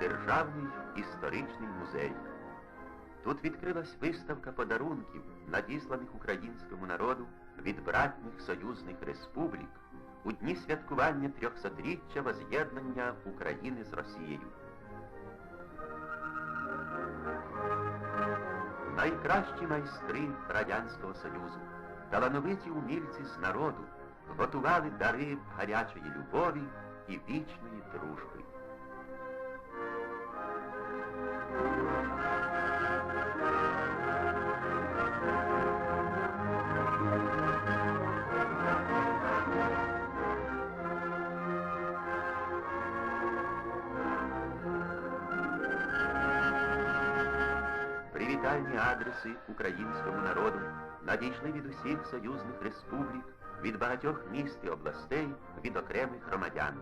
Державний історичний музей. Тут відкрилась виставка подарунків, надісланих українському народу від братніх союзних республік у дні святкування трьохсотріччя воз'єднання України з Росією. Найкращі майстри Радянського Союзу, талановиті умільці з народу готували дари гарячої любові і вічної дружби. Привітальні адреси українському народу надійшли від усіх союзних республік, від багатьох міст і областей, від окремих громадян.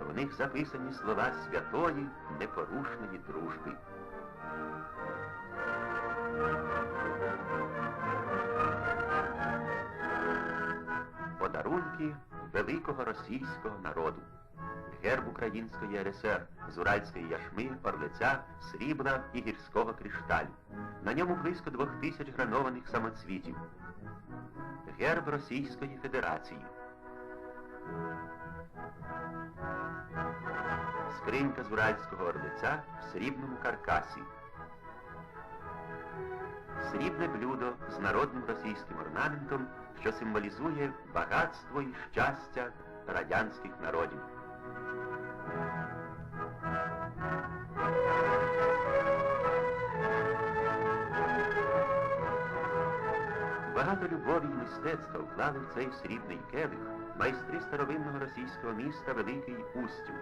В них записані слова святої, непорушної дружби. Подарунки великого російського народу. Герб Української РСР з уральської яшми, орлиця, срібла і гірського кришталю. На ньому близько двох тисяч гранованих самоцвітів. Герб Російської Федерації. Скринька з уральського орлиця в срібному каркасі. Срібне блюдо з народним російським орнаментом, що символізує багатство і щастя радянських народів. Багато любові і мистецтва вклали в цей срібний келих майстри старовинного російського міста Великий Устюг.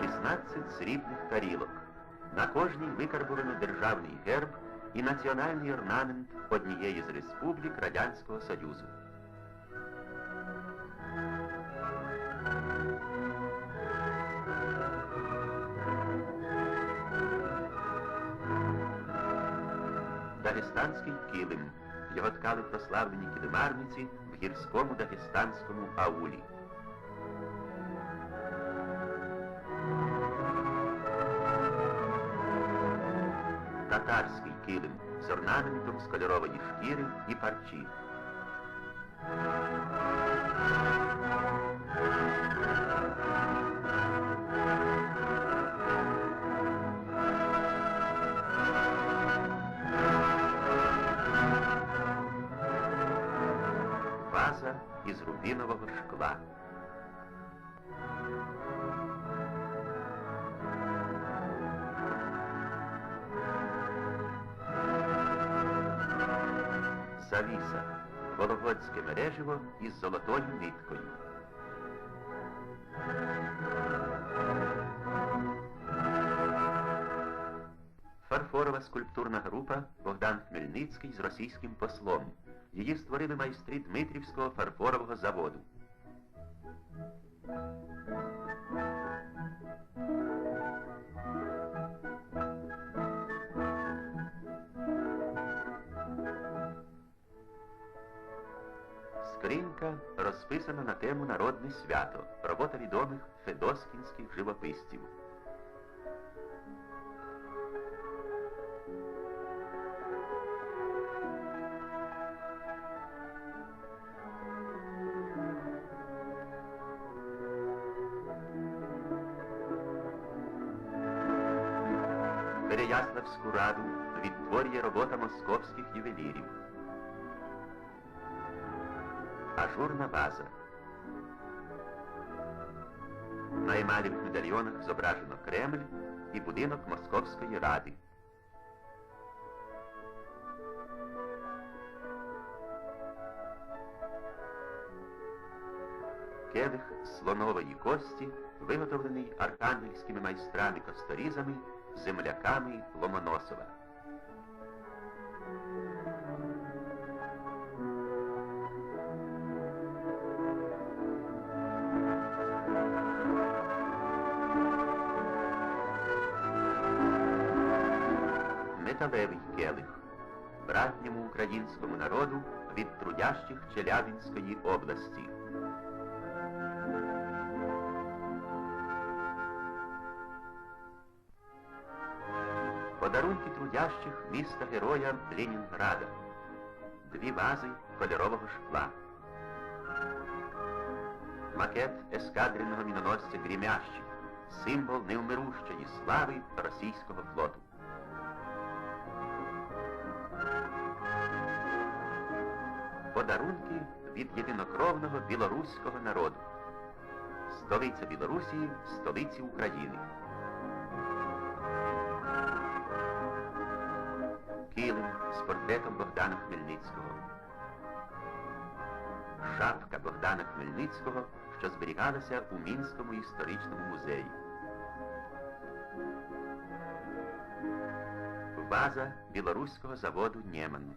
Шістнадцять срібних тарілок. На кожній викарбовано державний герб і національний орнамент однієї з республік Радянського Союзу. Дагестанський килим. Його ткали прославлені килимарниці в гірському дагестанському аулі. Татарський килим з орнаментом з кольорової шкіри і парчі. Із рубінового шкла. Завіса. Вологодське мереживо із золотою ниткою. Фарфорова скульптурна група Богдан Хмельницький з російським послом. Її створили майстри Дмитрівського фарфорового заводу. Скринька розписана на тему Народне свято, робота відомих федоскінських живописців. Переяславську раду відтворює робота московських ювелірів. Ажурна база. На емалівих медальйонах зображено Кремль і будинок Московської ради. Келих слонової кості, виготовлений архангельськими майстрами-косторізами, земляками Ломоносова. металевий келих. Братньому українському народу від трудящих Челябінської області. Подарунки трудящих міста героя Ленінграда. Дві вази кольорового шкла. Макет ескадренного міноносця Грімящик. Символ невмирущої слави російського флоту. Подарунки від єдинокровного білоруського народу. Столиця Білорусі, столиці України. З портретом Богдана Хмельницького. Шапка Богдана Хмельницького, що зберігалася у Мінському історичному музеї. Ваза білоруського заводу Нєман.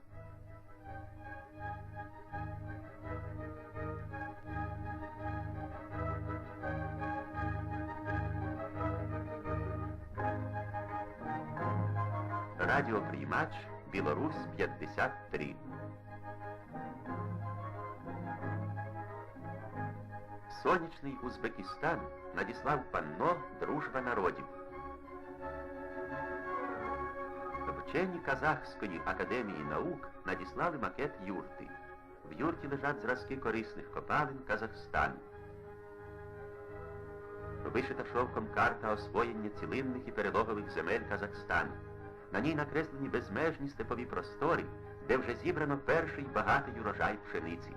Радіоприймач Білорусь 53. Сонячний Узбекистан надіслав панно Дружба народів. Вчені Казахської академії наук надіслали макет юрти. В юрті лежать зразки корисних копалин Казахстану. Вишита шовком карта освоєння цілинних і перелогових земель Казахстану. На ній накреслені безмежні степові простори, де вже зібрано перший багатий урожай пшениці.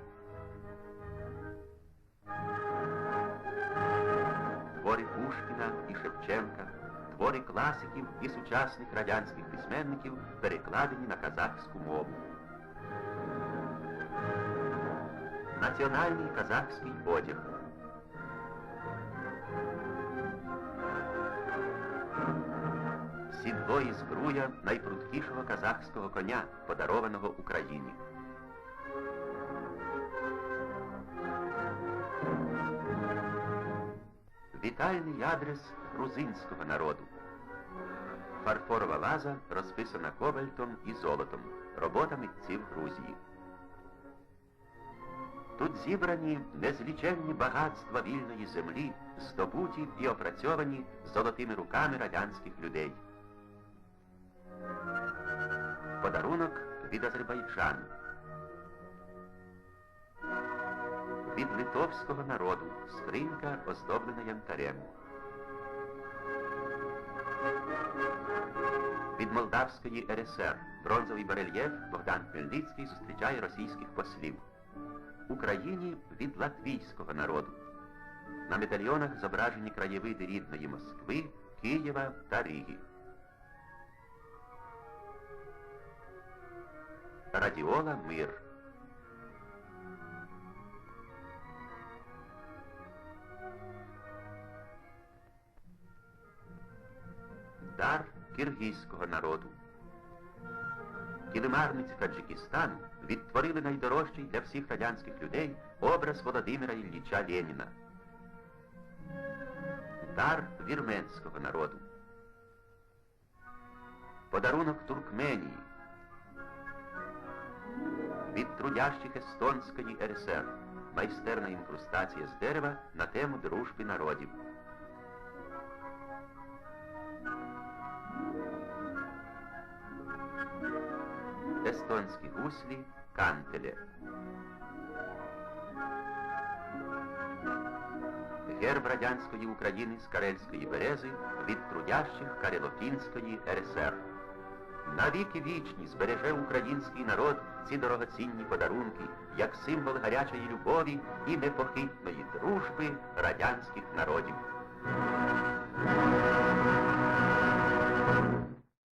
Твори Пушкіна і Шевченка, твори класиків і сучасних радянських письменників перекладені на казахську мову. Національний казахський одяг. Сідло і збруя найпрудкішого казахського коня, подарованого Україні. Вітальний адрес грузинського народу. Фарфорова ваза розписана кобальтом і золотом, робота митців Грузії. Тут зібрані незліченні багатства вільної землі, здобуті і опрацьовані золотими руками радянських людей. Подарунок від Азербайджану. Від литовського народу скринька оздоблена янтарем. Від Молдавської РСР бронзовий барельєф Богдан Хмельницький зустрічає російських послів. Україні від латвійського народу. На медальйонах зображені краєвиди рідної Москви, Києва та Риги. Радіола Мир. Дар киргизького народу. Кілимарниці Таджикистану відтворили найдорожчий для всіх радянських людей образ Володимира Ілліча Леніна. Дар вірменського народу. Подарунок Туркменії. Від трудящих Естонської РСР. Майстерна інкрустація з дерева на тему дружби народів. Естонські гуслі кантеле. Герб радянської України з Карельської берези від трудящих Карелофінської РСР навіки вічні збереже український народ ці дорогоцінні подарунки як символ гарячої любові і непохитної дружби радянських народів.